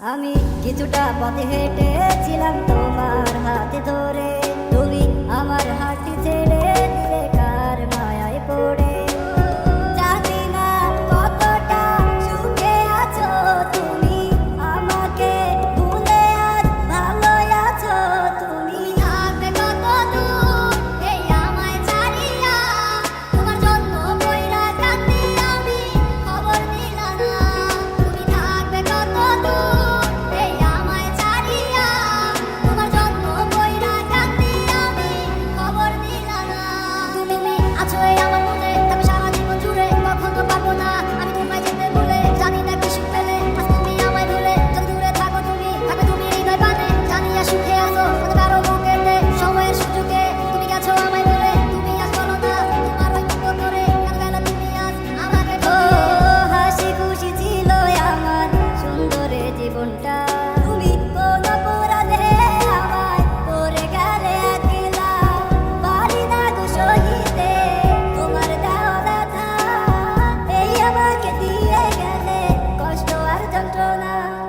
আমি কিছুটা পথে হেঁটেছিলাম তোমার হাতে ধরে। গেলে কষ্ট আর যন্ত্রণা।